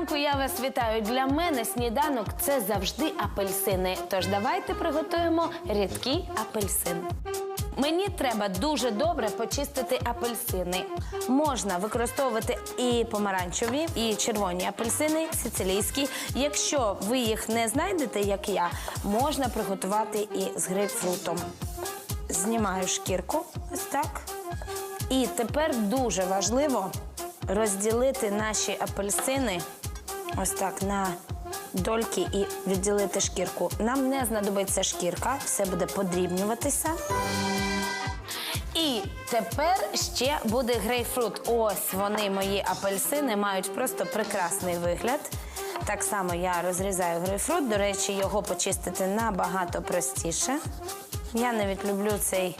ранку я вас вітаю. Для мене сніданок це завжди апельсини. Тож давайте приготуємо рідкий апельсин. Мені треба дуже добре почистити апельсини. Можна використовувати і помаранчеві, і червоні апельсини, сицилійські. Якщо ви їх не знайдете, як я, можна приготувати і з грейпфрутом. Знімаю шкірку, ось так. І тепер дуже важливо розділити наші апельсини ось так на дольки і відділити шкірку. Нам не знадобиться шкірка, все буде подрібнюватися. І тепер ще буде грейпфрут. Ось вони, мої апельсини, мають просто прекрасний вигляд. Так само я розрізаю грейпфрут. До речі, його почистити набагато простіше. Я навіть люблю цей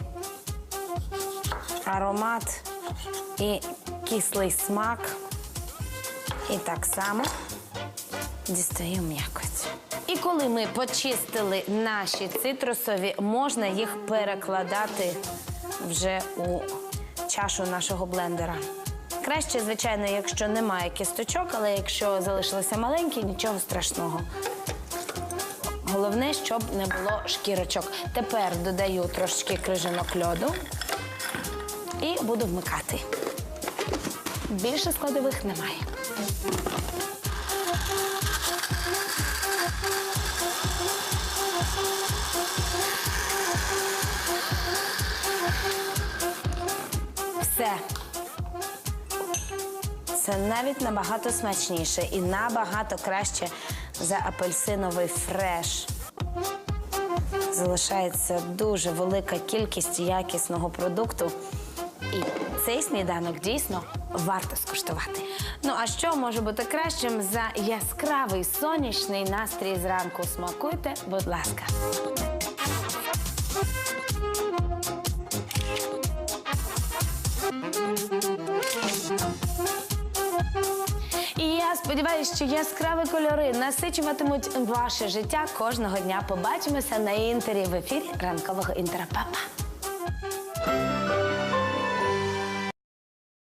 аромат і кислий смак. І так само дістаю м'якоть. І коли ми почистили наші цитрусові, можна їх перекладати вже у чашу нашого блендера. Краще, звичайно, якщо немає кісточок, але якщо залишилися маленькі, нічого страшного. Головне, щоб не було шкірочок. Тепер додаю трошки крижанок льоду і буду вмикати. Більше складових немає. Все. Це навіть набагато смачніше і набагато краще за апельсиновий фреш. Залишається дуже велика кількість якісного продукту. І цей сніданок дійсно варто скуштувати. Ну а що може бути кращим за яскравий сонячний настрій зранку? Смакуйте, будь ласка. Я сподіваюся, що яскраві кольори насичуватимуть ваше життя кожного дня. Побачимося на інтері в ефірі ранкового інтера. Па-па!